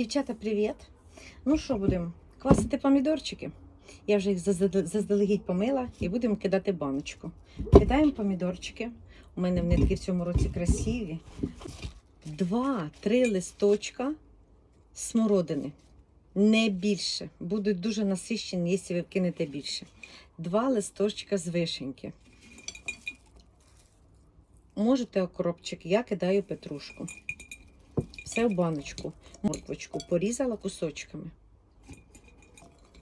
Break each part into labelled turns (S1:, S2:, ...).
S1: Дівчата, привіт! Ну що будемо? Квасити помідорчики. Я вже їх заздалегідь помила і будемо кидати баночку. Кидаємо помідорчики. У мене вони такі в цьому році красиві. Два-три листочка смородини. Не більше. Будуть дуже насищені, якщо ви вкинете більше. Два листочка з вишеньки. Можете окропчик, я кидаю петрушку. Все в баночку. Морквочку порізала кусочками.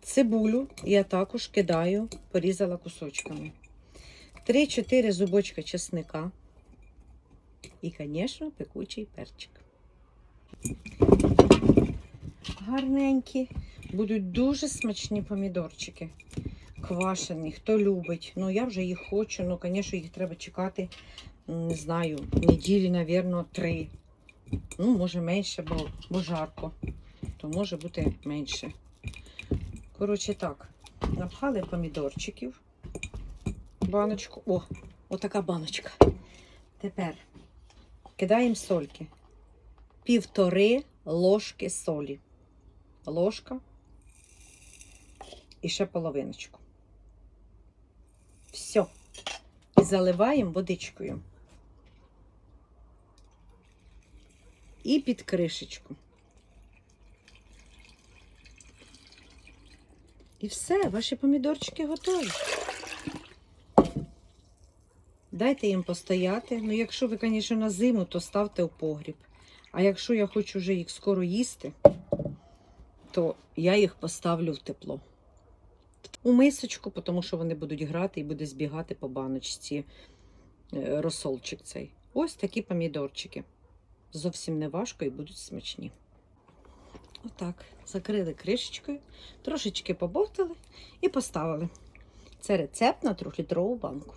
S1: Цибулю я також кидаю, порізала кусочками. 3-4 зубочка чесника. І, звісно, пекучий перчик. Гарненькі. Будуть дуже смачні помідорчики. Квашені, хто любить. Ну, я вже їх хочу, ну, звісно, їх треба чекати, не знаю, неділі, мабуть, три. Ну, може менше, бо, бо жарко. То може бути менше. Коротше, так. Напхали помідорчиків. Баночку. О, отака баночка. Тепер кидаємо сольки. Півтори ложки солі. Ложка. І ще половиночку. Все. І заливаємо водичкою. І під кришечку. І все, ваші помідорчики готові. Дайте їм постояти. Ну, якщо ви, звісно, на зиму, то ставте у погріб. А якщо я хочу вже їх скоро їсти, то я їх поставлю в тепло. У мисочку, тому що вони будуть грати і буде збігати по баночці е, розсолчик цей. Ось такі помідорчики. Зовсім не важко і будуть смачні. Отак. Закрили кришечкою, трошечки побовтали і поставили. Це рецепт на трьохлітрову банку.